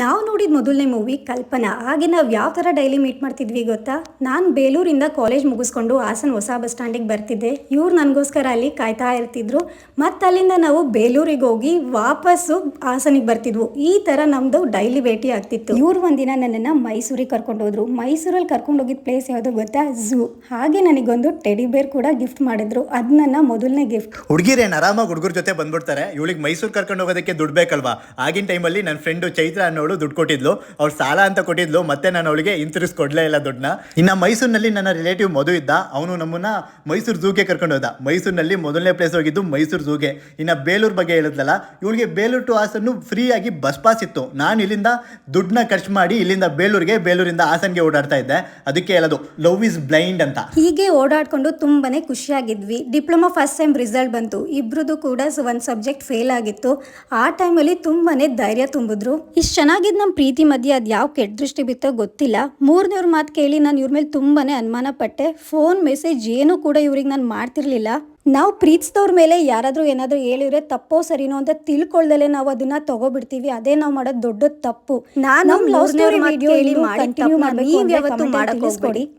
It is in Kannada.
ನಾವು ನೋಡಿದ ಮೊದಲನೇ ಮೂವಿ ಕಲ್ಪನಾ. ಹಾಗೆ ನಾವು ಯಾವ ಥರ ಡೈಲಿ ಮೀಟ್ ಮಾಡ್ತಿದ್ವಿ ಗೊತ್ತಾ? ನಾನು ಬೇಲೂರಿಂದ ಕಾಲೇಜ್ ಮುಗಿಸ್ಕೊಂಡು ಹಾಸನ ಹೊಸ ಬಸ್ ಸ್ಟ್ಯಾಂಡಿಗೆ ಬರ್ತಿದ್ದೆ. ಇವ್ರು ನನಗೋಸ್ಕರ ಅಲ್ಲಿ ಕಾಯ್ತಾ ಇರ್ತಿದ್ರು. ಮತ್ತು ಅಲ್ಲಿಂದ ನಾವು ಬೇಲೂರಿಗೆ ಹೋಗಿ ವಾಪಸ್ಸು ಹಾಸನಿಗೆ ಬರ್ತಿದ್ವು. ಈ ಥರ ನಮ್ಮದು ಡೈಲಿ ಭೇಟಿ ಆಗ್ತಿತ್ತು. ಇವ್ರು ಒಂದಿನ ನನ್ನನ್ನು ಮೈಸೂರಿಗೆ ಕರ್ಕೊಂಡು ಹೋದ್ರು. ಮೈಸೂರಲ್ಲಿ ಕರ್ಕೊಂಡು ಹೋಗಿದ್ದ ಪ್ಲೇಸ್ ಯಾವುದು ಗೊತ್ತಾ? ಝೂ. ಹಾಗೆ ನನಗೊಂದು ಟೆಡಿ ಬೇರ್ ಕೂಡ ಗಿಫ್ಟ್ ಮಾಡಿದ್ರು. ಅದು ನನ್ನ ಮೊದಲನೇ ಗಿಫ್ಟ್ ಹುಡುಗಿರೇನು ಆರಾಮಾಗಿ ಹುಡುಗರ ಜೊತೆ ಬಂದ್ಬಿಡ್ತಾರೆ. ಇವಳಿಗೆ ಮೈಸೂರು ಕರ್ಕೊಂಡು ಹೋಗೋದಕ್ಕೆ ದುಡ್ಡು ಬೇಕಲ್ವಾ? ಆಗಿನ ಟೈಮಲ್ಲಿ ನನ್ನ ಫ್ರೆಂಡು ಚೈತ್ರ ಅನ್ನೋಳು ದುಡ್ಡು ಕೊಟ್ಟಿದ್ಲು. ಅವ್ಳು ಸಾಲ ಅಂತ ಕೊಟ್ಟಿದ್ಲು, ಮತ್ತೆ ನಾನು ಅವಳಿಗೆ ಹಿಂತಿರಿಸ್ ಕೊಡ್ಲೇ ಇಲ್ಲ ದುಡ್ಡನ್ನ. ಇನ್ನು ಮೈಸೂರಿನಲ್ಲಿ ನನ್ನ ರಿಲೇಟಿವ್ ಮಧು ಇದ್ದ. ಅವನು ನಮ್ಮನ್ನ ಮೈಸೂರು ಝೂಗೆ ಕರ್ಕೊಂಡು ಹೋದ. ಮೈಸೂರಿನಲ್ಲಿ ಮೊದಲನೇ ಪ್ಲೇಸ್ ಹೋಗಿದ್ದು ಮೈಸೂರು ಝೂಗೆ ಇನ್ನು ಬೇಲೂರು ಬಗ್ಗೆ ಹೇಳಿದ್ಲಲ್ಲ, ಇವಳಿಗೆ ಬೇಲೂರು ಟು ಹಾಸನ್ನು ಫ್ರೀ ಆಗಿ ಬಸ್ ಪಾಸ್ ಇತ್ತು. ನಾನು ಇಲ್ಲಿಂದ ದುಡ್ಡನ್ನ ಖರ್ಚು ಮಾಡಿ ಇಲ್ಲಿಂದ ಬೇಲೂರಿಗೆ, ಬೇಲೂರಿಂದ ಹಾಸನ್ಗೆ ಓಡಾಡ್ತಾ ಇದ್ದೆ. ಅದಕ್ಕೆ ಹೇಳೋದು ಲವ್ ಇಸ್ ಬ್ಲೈಂಡ್ ಅಂತ. ಹೀಗೆ ಓಡಾಡ್ಕೊಂಡು ತುಂಬಾನೇ ಖುಷಿಯಾಗಿದ್ವಿ. ಡಿಪ್ಲೊಮಾ ಫಸ್ಟ್ ಟೈಮ್ ರಿಸಲ್ಟ್ ಬಂತು. ಇಬ್ರದ್ದು ಕೂಡ ಒಂದು ಸಬ್ಜೆಕ್ಟ್ ಫೇಲ್ ಆಗಿತ್ತು. ಆ ಟೈಮಲ್ಲಿ ತುಂಬಾನೇ ಧೈರ್ಯ ತುಂಬಿದ್ರು. ಇಷ್ಟು ಚೆನ್ನಾಗಿದ್ದು ನಮ್ಮ ಪ್ರೀತಿ ಮಧ್ಯೆ ಅದು ಯಾವ ಕೆಟ್ಟ ದೃಷ್ಟಿ ಬಿತ್ತೋ ಗೊತ್ತಿಲ್ಲ. ಮೂರನೇವ್ರ ಮಾತು ಕೇಳಿ ನಾನು ಇವ್ರ ಮೇಲೆ ತುಂಬಾನೇ ಅನುಮಾನ ಪಟ್ಟೆ. ಫೋನ್ ಮೆಸೇಜ್ ಏನೂ ಕೂಡ ಇವ್ರಿಗೆ ನಾನು ಮಾಡ್ತಿರ್ಲಿಲ್ಲ. ನಾವು ಪ್ರೀತಿಸಿದವ್ರ ಮೇಲೆ ಯಾರಾದರೂ ಏನಾದರೂ ಹೇಳಿದ್ರೆ ತಪ್ಪೋ ಸರಿನೋ ಅಂತ ತಿಳ್ಕೊಳ್ದಲೆ ನಾವು ಅದನ್ನ ತಗೋಬಿಡ್ತೀವಿ. ಅದೇ ನಾವು ಮಾಡೋದು ದೊಡ್ಡ ತಪ್ಪು. ನಾನು ಲವ್ ಸ್ಟೋರಿ ವಿಡಿಯೋ ಮಾಡಿ ಕಂಟಿನ್ಯೂ ಮಾಡಬೇಕು